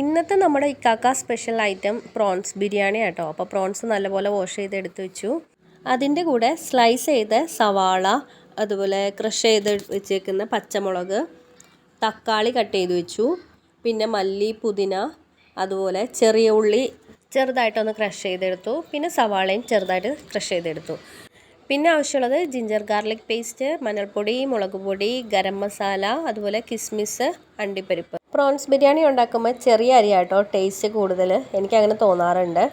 ഇന്നത്തെ നമ്മുടെ ഇക്കാക്ക സ്പെഷ്യൽ ഐറ്റം പ്രോൺസ് ബിരിയാണി ആട്ടോ. അപ്പോൾ പ്രോൺസ് നല്ലപോലെ വാഷ് ചെയ്ത് എടുത്ത് വെച്ചു. അതിന്റെ കൂടെ സ്ലൈസ് ചെയ്ത സവാള അതുപോലെ ക്രഷ് ചെയ്ത് വെച്ചേക്കുന്ന പച്ചമുളക് തക്കാളി കട്ട് ചെയ്ത് വെച്ചു. പിന്നെ മല്ലി പുതിന അതുപോലെ ചെറിയ ഉള്ളി ചെറുതായിട്ടൊന്ന് ക്രഷ് ചെയ്തെടുത്തു. പിന്നെ സവാളയും ചെറുതായിട്ട് ക്രഷ് ചെയ്തെടുത്തു. പിന്നെ ആവശ്യമുള്ളത് ജിഞ്ചർ ഗാർലിക് പേസ്റ്റ് മഞ്ഞൾപ്പൊടി മുളക് പൊടി ഗരം മസാല അതുപോലെ കിസ്മിസ് അണ്ടിപ്പരിപ്പ്. പ്രോൺസ് ബിരിയാണി ഉണ്ടാക്കുമ്പോൾ ചെറിയ അരി അരിയാട്ടോ ടേസ്റ്റ് കൂടുതൽ. എനിക്കങ്ങനെ തോന്നാറുണ്ട്.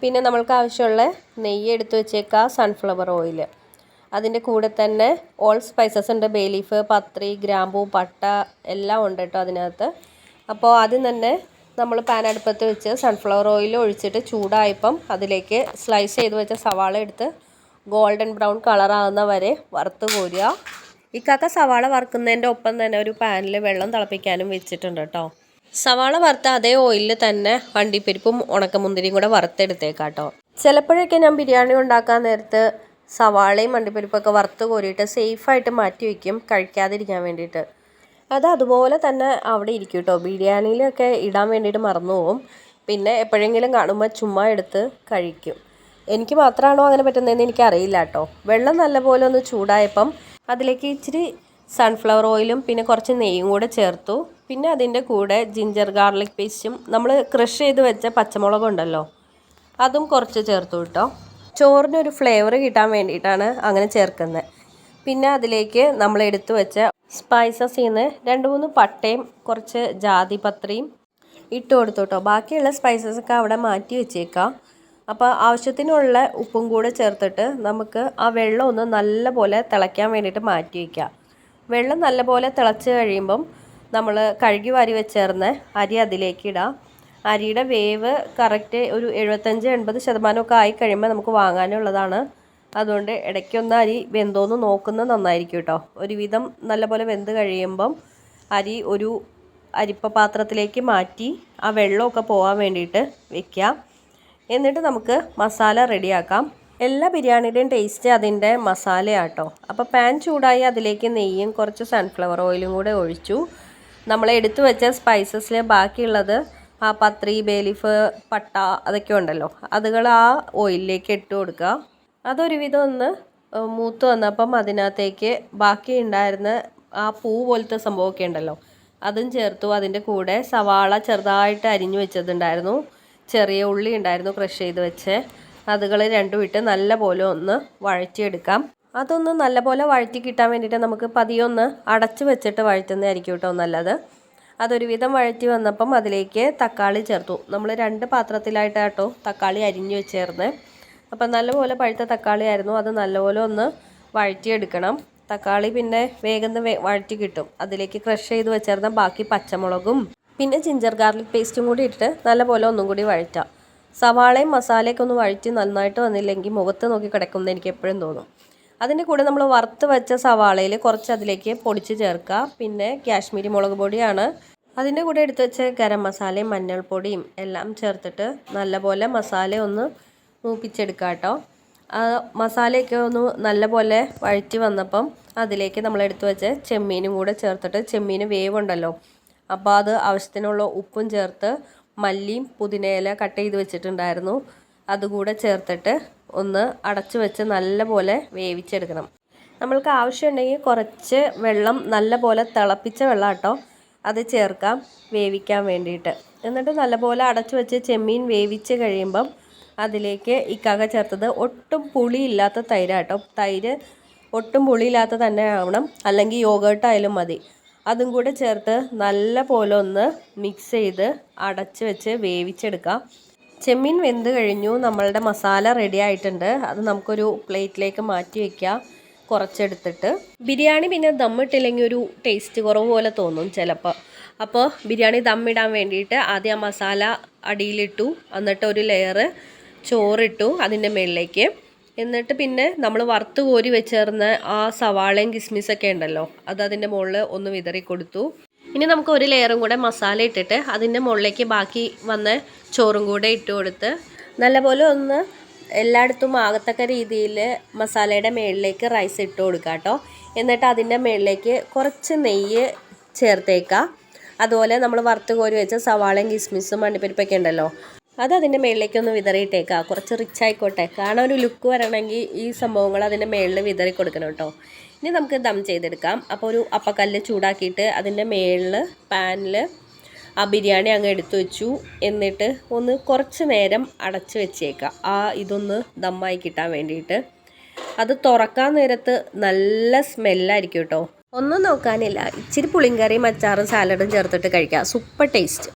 പിന്നെ നമ്മൾക്ക് ആവശ്യമുള്ള നെയ്യ് എടുത്തു വെച്ചേക്കുക സൺഫ്ലവർ ഓയിൽ അതിന്റെ കൂടെ തന്നെ ഓൾ സ്പൈസസ് ഉണ്ട്. ബേലീഫ് പത്രി ഗ്രാമ്പൂ പട്ട എല്ലാം ഉണ്ട് കേട്ടോ അതിനകത്ത്. അപ്പോൾ ആദ്യം തന്നെ നമ്മൾ പാൻ അടുപ്പത്ത് വെച്ച് സൺഫ്ലവർ ഓയിൽ ഒഴിച്ചിട്ട് ചൂടായപ്പം അതിലേക്ക് സ്ലൈസ് ചെയ്ത് വെച്ച സവാള എടുത്ത് ഗോൾഡൻ ബ്രൗൺ കളറാകുന്ന വരെ വറുത്ത് കോരുക. ഇക്കാക്ക സവാള വറുക്കുന്നതിന്റെ ഒപ്പം തന്നെ ഒരു പാനിൽ വെള്ളം തിളപ്പിക്കാനും വെച്ചിട്ടുണ്ട് കേട്ടോ. സവാള വറുത്ത അതേ ഓയിലിൽ തന്നെ വണ്ടിപ്പരിപ്പും ഉണക്കമുന്തിരിയും കൂടെ വറുത്തെടുത്തേക്കാം കേട്ടോ ചിലപ്പോഴൊക്കെ ഞാൻ ബിരിയാണി ഉണ്ടാക്കാൻ നേരത്ത് സവാളയും വണ്ടിപ്പരിപ്പൊക്കെ വറുത്ത് കോരിയിട്ട് സേഫായിട്ട് മാറ്റി വയ്ക്കും കഴിക്കാതിരിക്കാൻ വേണ്ടിയിട്ട്. അത് അതുപോലെ തന്നെ അവിടെ ഇരിക്കും കേട്ടോ. ബിരിയാണിയിലൊക്കെ ഇടാൻ വേണ്ടിയിട്ട് മറന്നു പോകും പിന്നെ എപ്പോഴെങ്കിലും കാണുമ്പോൾ ചുമ്മാ എടുത്ത് കഴിക്കും. എനിക്ക് മാത്രമാണോ അങ്ങനെ പറ്റുന്നതെന്ന് എനിക്കറിയില്ല കേട്ടോ വെള്ളം നല്ലപോലെ ഒന്ന് ചൂടായപ്പം അതിലേക്ക് ഇച്ചിരി സൺഫ്ലവർ ഓയിലും പിന്നെ കുറച്ച് നെയ്യും കൂടെ ചേർത്തു. പിന്നെ അതിന്റെ കൂടെ ജിഞ്ചർ ഗാർലിക് പേസ്റ്റും നമ്മൾ ക്രഷ് ചെയ്ത് വെച്ച പച്ചമുളക് ഉണ്ടല്ലോ അതും കുറച്ച് ചേർത്തു കേട്ടോ. ചോറിനൊരു ഫ്ലേവർ കിട്ടാൻ വേണ്ടിയിട്ടാണ് അങ്ങനെ ചേർക്കുന്നത്. പിന്നെ അതിലേക്ക് നമ്മൾ എടുത്തു വെച്ച സ്പൈസസിൽ നിന്ന് രണ്ട് മൂന്ന് പട്ടയും കുറച്ച് ജാതിപത്രിയും ഇട്ട് കൊടുത്തു കേട്ടോ. ബാക്കിയുള്ള സ്പൈസസ് ഒക്കെ അവിടെ മാറ്റി വെച്ചേക്കാം. അപ്പോൾ ആവശ്യത്തിനുള്ള ഉപ്പും കൂടെ ചേർത്തിട്ട് നമുക്ക് ആ വെള്ളം ഒന്ന് നല്ലപോലെ തിളയ്ക്കാൻ വേണ്ടിയിട്ട് മാറ്റി വയ്ക്കാം വെള്ളം നല്ലപോലെ തിളച്ച് കഴിയുമ്പം നമ്മൾ കഴുകി വാരി വെച്ചേർന്ന് അരി അതിലേക്ക് ഇടാം. അരിയുടെ വേവ് കറക്റ്റ് ഒരു എഴുപത്തഞ്ച് എൺപത് ശതമാനമൊക്കെ ആയി കഴിയുമ്പോൾ നമുക്ക് വാങ്ങാനുള്ളതാണ്. അതുകൊണ്ട് ഇടയ്ക്കൊന്ന് അരി വെന്തോന്ന് നോക്കുന്നത് നന്നായിരിക്കും കേട്ടോ. ഒരുവിധം നല്ലപോലെ വെന്ത് കഴിയുമ്പം അരി ഒരു അരിപ്പ പാത്രത്തിലേക്ക് മാറ്റി ആ വെള്ളമൊക്കെ പോകാൻ വേണ്ടിയിട്ട് വെക്കാം. എന്നിട്ട് നമുക്ക് മസാല റെഡിയാക്കാം. എല്ലാ ബിരിയാണിയുടെയും ടേസ്റ്റ് അതിന്റെ മസാലയാട്ടോ. അപ്പോൾ പാൻ ചൂടായി അതിലേക്ക് നെയ്യും കുറച്ച് സൺഫ്ലവർ ഓയിലും കൂടെ ഒഴിച്ചു. നമ്മൾ എടുത്തു വെച്ച സ്പൈസസിൽ ബാക്കിയുള്ളത് ആ പത്രി ബേലിഫ് പട്ട അതൊക്കെ ഉണ്ടല്ലോ. അതുകൾ ആ ഓയിലിലേക്ക് ഇട്ട് കൊടുക്കുക. അതൊരുവിധം ഒന്ന് മൂത്ത് വന്നപ്പം അതിനകത്തേക്ക് ബാക്കി ഉണ്ടായിരുന്ന ആ പൂ പോലത്തെ സംഭവമൊക്കെ ഉണ്ടല്ലോ. അതും ചേർത്തു. അതിന്റെ കൂടെ സവാള ചെറുതായിട്ട് അരിഞ്ഞു വെച്ചതുണ്ടായിരുന്നു. ചെറിയ ഉള്ളി ഉണ്ടായിരുന്നു ക്രഷ് ചെയ്ത് വെച്ച്. അതുകൾ രണ്ടും ഇട്ട് നല്ലപോലെ ഒന്ന് വഴറ്റിയെടുക്കാം. അതൊന്ന് നല്ലപോലെ വഴറ്റി കിട്ടാൻ വേണ്ടിയിട്ട് നമുക്ക് പതിയൊന്ന് അടച്ച് വെച്ചിട്ട് വഴറ്റുന്നതായിരിക്കും കേട്ടോ നല്ലത്. അതൊരുവിധം വഴറ്റി വന്നപ്പം അതിലേക്ക് തക്കാളി ചേർത്തു. നമ്മൾ രണ്ട് പാത്രത്തിലായിട്ടാട്ടോ തക്കാളി അരിഞ്ഞു വെച്ചേർന്ന്. അപ്പം നല്ലപോലെ പഴുത്ത തക്കാളി ആയിരുന്നു. അത് നല്ലപോലെ ഒന്ന് വഴറ്റിയെടുക്കണം. തക്കാളി പിന്നെ വേഗം വഴറ്റി കിട്ടും. അതിലേക്ക് ക്രഷ് ചെയ്ത് വെച്ചേർന്ന ബാക്കി പച്ചമുളകും പിന്നെ ജിഞ്ചർ ഗാർലിക് പേസ്റ്റും കൂടി ഇട്ടിട്ട് നല്ലപോലെ ഒന്നും കൂടി വഴറ്റാം. സവാളയും മസാലയൊക്കെ ഒന്ന് വഴറ്റി നന്നായിട്ട് വന്നില്ലെങ്കിൽ മുഖത്ത് നോക്കി കിടക്കുമെന്ന് എനിക്ക് എപ്പോഴും തോന്നും. അതിന്റെ കൂടെ നമ്മൾ വറുത്ത് വെച്ച സവാളയിൽ കുറച്ച് അതിലേക്ക് പൊടിച്ച് ചേർക്കുക. പിന്നെ കാശ്മീരി മുളക് പൊടിയാണ്. അതിന്റെ കൂടെ എടുത്ത് വെച്ച ഗരം മസാലയും മഞ്ഞൾപ്പൊടിയും എല്ലാം ചേർത്തിട്ട് നല്ലപോലെ മസാല ഒന്ന് മൂപ്പിച്ചെടുക്കുക കേട്ടോ. മസാലയൊക്കെ ഒന്ന് നല്ലപോലെ വഴറ്റി വന്നപ്പം അതിലേക്ക് നമ്മൾ എടുത്തു വെച്ച ചെമ്മീനും കൂടെ ചേർത്തിട്ട് ചെമ്മീൻ വേവുണ്ടല്ലോ. അപ്പോൾ അത് ആവശ്യത്തിനുള്ള ഉപ്പും ചേർത്ത് മല്ലിയും പുതിനയില കട്ട് ചെയ്ത് വെച്ചിട്ടുണ്ടായിരുന്നു. അതുകൂടെ ചേർത്തിട്ട് ഒന്ന് അടച്ചു വെച്ച് നല്ലപോലെ വേവിച്ചെടുക്കണം. നമ്മൾക്ക് ആവശ്യമുണ്ടെങ്കിൽ കുറച്ച് വെള്ളം നല്ലപോലെ തിളപ്പിച്ച വെള്ളം കേട്ടോ അത് ചേർക്കാം വേവിക്കാൻ വേണ്ടിയിട്ട്. എന്നിട്ട് നല്ലപോലെ അടച്ചു വെച്ച് ചെമ്മീൻ വേവിച്ച് കഴിയുമ്പം അതിലേക്ക് ഇക്കാക ചേർത്തത് ഒട്ടും പുളിയില്ലാത്ത തൈരാട്ടോ. തൈര് ഒട്ടും പുളിയില്ലാത്ത തന്നെ ആവണം. അല്ലെങ്കിൽ യോഗേർട്ടായാലും മതി. അതും കൂടെ ചേർത്ത് നല്ല പോലെ ഒന്ന് മിക്സ് ചെയ്ത് അടച്ച് വെച്ച് വേവിച്ചെടുക്കാം. ചെമ്മീൻ വെന്ത് കഴിഞ്ഞു. നമ്മളുടെ മസാല റെഡി ആയിട്ടുണ്ട്. അത് നമുക്കൊരു പ്ലേറ്റിലേക്ക് മാറ്റി വയ്ക്കാം കുറച്ചെടുത്തിട്ട്. ബിരിയാണി പിന്നെ ദമ്മിട്ടില്ലെങ്കിൽ ഒരു ടേസ്റ്റ് കുറവ് പോലെ തോന്നും ചിലപ്പോൾ. അപ്പോൾ ബിരിയാണി ദമ്മിടാൻ വേണ്ടിയിട്ട് ആദ്യം ആ മസാല അടിയിലിട്ടു. എന്നിട്ട് ഒരു ലെയറ് ചോറിട്ടു അതിന്റെ മുകളിലേക്ക് എന്നിട്ട് പിന്നെ നമ്മൾ വറുത്ത് കോരി വെച്ചേർന്ന ആ സവാളയും കിസ്മിസൊക്കെ ഉണ്ടല്ലോ അത് അതിന്റെ മുകളിൽ ഒന്ന് വിതറി കൊടുത്തു. ഇനി നമുക്ക് ഒരു ലെയറും കൂടെ മസാല ഇട്ടിട്ട് അതിന്റെ മുകളിലേക്ക് ബാക്കി വന്ന ചോറും കൂടെ ഇട്ട് കൊടുത്ത് നല്ലപോലെ ഒന്ന് എല്ലായിടത്തും ആകത്തക്ക രീതിയിൽ മസാലയുടെ മുകളിലേക്ക് റൈസ് ഇട്ട് കൊടുക്കുക കേട്ടോ. എന്നിട്ട് അതിന്റെ മുകളിലേക്ക് കുറച്ച് നെയ്യ് ചേർത്തേക്കുക. അതുപോലെ നമ്മൾ വറുത്ത് കോരി വെച്ച സവാളയും കിസ്മിസും മണ്ണിപ്പരിപ്പൊക്കെ ഉണ്ടല്ലോ അത് അതിന്റെ മേളിലേക്ക് ഒന്ന് വിതറിയിട്ടേക്കാം കുറച്ച് റിച്ച് ആയിക്കോട്ടെ. കാണാൻ ഒരു ലുക്ക് വരണമെങ്കിൽ ഈ സംഭവങ്ങൾ അതിന്റെ മേളിൽ വിതറി കൊടുക്കണം കേട്ടോ. ഇനി നമുക്ക് ദം ചെയ്തെടുക്കാം. അപ്പോൾ ഒരു അപ്പക്കല്ല് ചൂടാക്കിയിട്ട് അതിന്റെ മേളിൽ പാനിൽ ആ ബിരിയാണി അങ്ങ് എടുത്തു വെച്ചു. എന്നിട്ട് ഒന്ന് കുറച്ച് നേരം അടച്ചു വെച്ചേക്കാം ആ ഇതൊന്ന് ദമ്മായി കിട്ടാൻ വേണ്ടിയിട്ട്. അത് തുറക്കാൻ നേരത്ത് നല്ല സ്മെല്ലായിരിക്കും കേട്ടോ. ഒന്നും നോക്കാനില്ല. ഇച്ചിരി പുളിങ്കറിയും അച്ചാറും സാലഡും ചേർത്തിട്ട് കഴിക്കാം. Super taste.